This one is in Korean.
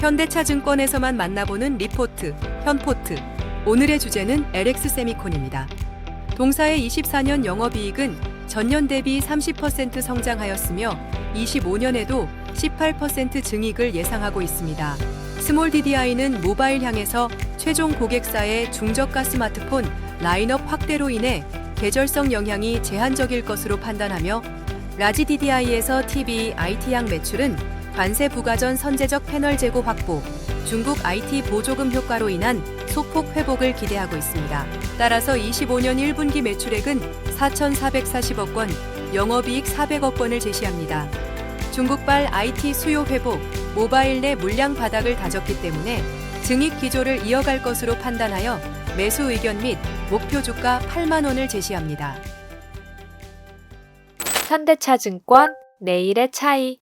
현대차증권에서만 만나보는 리포트, 현포트. 오늘의 주제는 LX 세미콘입니다. 동사의 24년 영업이익은 전년 대비 30% 성장하였으며 25년에도 18% 증익을 예상하고 있습니다. 스몰 DDI는 모바일 향해서 최종 고객사의 중저가 스마트폰 라인업 확대로 인해 계절성 영향이 제한적일 것으로 판단하며 라지 DDI에서 TV, IT향 매출은 관세 부과 전 선제적 패널 재고 확보, 중국 IT 보조금 효과로 인한 소폭 회복을 기대하고 있습니다. 따라서 25년 1분기 매출액은 4,440억 원, 영업이익 400억 원을 제시합니다. 중국발 IT 수요 회복, 모바일 내 물량 바닥을 다졌기 때문에 증익 기조를 이어갈 것으로 판단하여 매수 의견 및 목표 주가 8만 원을 제시합니다. 현대차증권 내일의 차이